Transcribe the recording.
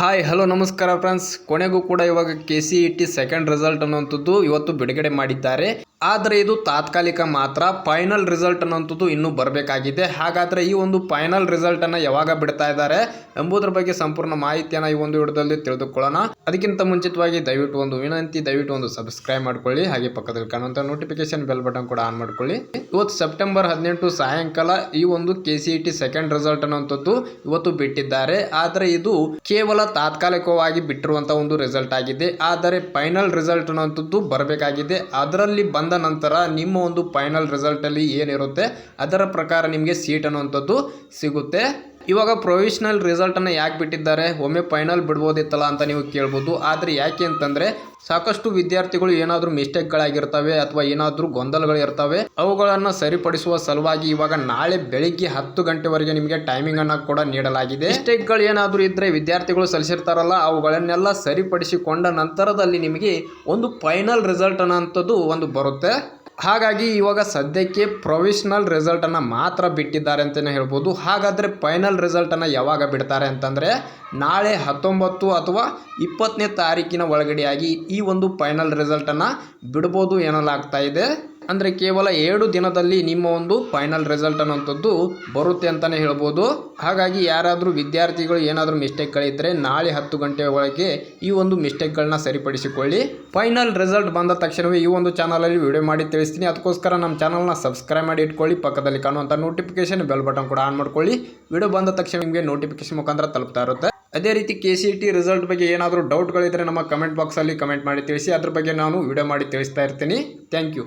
Hi hello ನಮಸ್ಕಾರ friends ಕೊನೆಗೂ ಕೂಡ ಇವಾಗ K C E T second result ಅನ್ನುವಂಥದ್ದು ಇವತ್ತು ಬಿಡುಗಡೆ ಮಾಡಿದ್ದಾರೆ. ಆದರೆ ಇದು ತಾತ್ಕಾಲಿಕ ಮಾತ್ರ. ಫೈನಲ್ ರಿಸಲ್ಟ್ ಅನ್ನುವಂಥದ್ದು ಇನ್ನೂ ಬರಬೇಕಾಗಿದೆ. ಹಾಗಾದರೆ ಈ ಒಂದು ಫೈನಲ್ ರಿಸಲ್ಟನ್ನು ಯಾವಾಗ ಬಿಡ್ತಾ ಇದ್ದಾರೆ ಎಂಬುದರ ಬಗ್ಗೆ ಸಂಪೂರ್ಣ ಮಾಹಿತಿಯನ್ನು ಈ ಒಂದು ವಿಡಿಯೋದಲ್ಲಿ ತಿಳಿದುಕೊಳ್ಳೋಣ. ಅದಕ್ಕಿಂತ ಮುಂಚಿತವಾಗಿ ದಯವಿಟ್ಟು ಒಂದು ವಿನಂತಿ, ದಯವಿಟ್ಟು ಒಂದು ಸಬ್ಸ್ಕ್ರೈಬ್ ಮಾಡ್ಕೊಳ್ಳಿ. ಹಾಗೆ ಪಕ್ಕದಲ್ಲಿ ಕಾಣುವಂಥ ನೋಟಿಫಿಕೇಶನ್ ಬೆಲ್ ಬಟನ್ ಕೂಡ ಆನ್ ಮಾಡ್ಕೊಳ್ಳಿ. ಇವತ್ತು ಸೆಪ್ಟೆಂಬರ್ ಹದಿನೆಂಟು ಸಾಯಂಕಾಲ ಈ ಒಂದು ಕೆ ಸೆಕೆಂಡ್ ರಿಸಲ್ಟ್ ಅನ್ನುವಂಥದ್ದು ಇವತ್ತು ಬಿಟ್ಟಿದ್ದಾರೆ. ಆದರೆ ಇದು ಕೇವಲ ತಾತ್ಕಾಲಿಕವಾಗಿ ಬಿಟ್ಟಿರುವಂತಹ ಒಂದು ರಿಸಲ್ಟ್ ಆಗಿದೆ. ಆದರೆ ಫೈನಲ್ ರಿಸಲ್ಟ್ ಅನ್ನುವಂಥದ್ದು ಬರಬೇಕಾಗಿದೆ. ಅದರಲ್ಲಿ ಬಂದ ನಂತರ ನಿಮ್ಮ ಒಂದು ಫೈನಲ್ ರಿಸಲ್ಟಲ್ಲಿ ಏನಿರುತ್ತೆ ಅದರ ಪ್ರಕಾರ ನಿಮಗೆ ಸೀಟ್ ಅನ್ನುವಂಥದ್ದು ಸಿಗುತ್ತೆ. ಇವಾಗ ಪ್ರೊವಿಷನಲ್ ರಿಸಲ್ಟನ್ನು ಯಾಕೆ ಬಿಟ್ಟಿದ್ದಾರೆ? ಒಮ್ಮೆ ಫೈನಲ್ ಬಿಡ್ಬೋದಿತ್ತಲ್ಲ ಅಂತ ನೀವು ಕೇಳ್ಬೋದು. ಆದರೆ ಯಾಕೆ ಅಂತಂದರೆ ಸಾಕಷ್ಟು ವಿದ್ಯಾರ್ಥಿಗಳು ಏನಾದರೂ ಮಿಸ್ಟೇಕ್ಗಳಾಗಿರ್ತವೆ ಅಥವಾ ಏನಾದರೂ ಗೊಂದಲಗಳು ಇರ್ತವೆ ಅವುಗಳನ್ನು ಸರಿಪಡಿಸುವ ಸಲುವಾಗಿ ಇವಾಗ ನಾಳೆ ಬೆಳಿಗ್ಗೆ ಹತ್ತು ಗಂಟೆವರೆಗೆ ನಿಮಗೆ ಟೈಮಿಂಗ್ ಅನ್ನು ಕೂಡ ನೀಡಲಾಗಿದೆ. ಮಿಸ್ಟೇಕ್ಗಳು ಏನಾದರೂ ಇದ್ದರೆ ವಿದ್ಯಾರ್ಥಿಗಳು ಸಲ್ಲಿಸಿರ್ತಾರಲ್ಲ, ಅವುಗಳನ್ನೆಲ್ಲ ಸರಿಪಡಿಸಿಕೊಂಡ ನಂತರದಲ್ಲಿ ನಿಮಗೆ ಒಂದು ಫೈನಲ್ ರಿಸಲ್ಟ್ ಅನ್ನೋಂಥದ್ದು ಒಂದು ಬರುತ್ತೆ. ಹಾಗಾಗಿ ಇವಾಗ ಸದ್ಯಕ್ಕೆ ಪ್ರೊವಿಷನಲ್ ರಿಸಲ್ಟನ್ನು ಮಾತ್ರ ಬಿಟ್ಟಿದ್ದಾರೆ ಅಂತಲೇ ಹೇಳ್ಬೋದು. ಹಾಗಾದರೆ ಫೈನಲ್ ರಿಸಲ್ಟನ್ನು ಯಾವಾಗ ಬಿಡ್ತಾರೆ ಅಂತಂದರೆ ನಾಳೆ ಹತ್ತೊಂಬತ್ತು ಅಥವಾ ಇಪ್ಪತ್ತನೇ ತಾರೀಕಿನ ಒಳಗಡೆಯಾಗಿ ಈ ಒಂದು ಫೈನಲ್ ರಿಸಲ್ಟನ್ನು ಬಿಡ್ಬೋದು ಎನ್ನಲಾಗ್ತಾ ಇದೆ. ಅಂದರೆ ಕೇವಲ ಎರಡು ದಿನದಲ್ಲಿ ನಿಮ್ಮ ಒಂದು ಫೈನಲ್ ರಿಸಲ್ಟ್ ಅನ್ನೋಂಥದ್ದು ಬರುತ್ತೆ ಅಂತಲೇ ಹೇಳ್ಬೋದು. ಹಾಗಾಗಿ ಯಾರಾದರೂ ವಿದ್ಯಾರ್ಥಿಗಳು ಏನಾದರೂ ಮಿಸ್ಟೇಕ್ಗಳಿದ್ದರೆ ನಾಳೆ ಹತ್ತು ಗಂಟೆ ಒಳಗೆ ಈ ಒಂದು ಮಿಸ್ಟೇಕ್ಗಳನ್ನ ಸರಿಪಡಿಸಿಕೊಳ್ಳಿ. ಫೈನಲ್ ರಿಸಲ್ಟ್ ಬಂದ ತಕ್ಷಣವೇ ಈ ಒಂದು ಚಾನಲಲ್ಲಿ ವಿಡಿಯೋ ಮಾಡಿ ತಿಳಿಸ್ತೀನಿ. ಅದಕ್ಕೋಸ್ಕರ ನಮ್ಮ ಚಾನಲ್ನ ಸಬ್ಸ್ಕ್ರೈಬ್ ಮಾಡಿ ಇಟ್ಕೊಳ್ಳಿ. ಪಕ್ಕದಲ್ಲಿ ಕಾಣುವಂಥ ನೋಟಿಫಿಕೇಶನ್ ಬೆಲ್ ಬಟನ್ ಕೂಡ ಆನ್ ಮಾಡ್ಕೊಳ್ಳಿ. ವಿಡಿಯೋ ಬಂದ ತಕ್ಷಣ ನಿಮಗೆ ನೋಟಿಫಿಕೇಶನ್ ಮುಖಾಂತರ ತಲುಪ್ತಾ ಇರುತ್ತೆ. ಅದೇ ರೀತಿ ಕೆ ಸಿ ಟಿ ರಿಸಲ್ಟ್ ಬಗ್ಗೆ ಏನಾದರೂ ಡೌಟ್ಗಳಿದ್ದರೆ ನಮ್ಮ ಕಮೆಂಟ್ ಬಾಕ್ಸಲ್ಲಿ ಕಮೆಂಟ್ ಮಾಡಿ ತಿಳಿಸಿ. ಅದ್ರ ಬಗ್ಗೆ ನಾನು ವಿಡಿಯೋ ಮಾಡಿ ತಿಳಿಸ್ತಾ ಇರ್ತೀನಿ. Thank you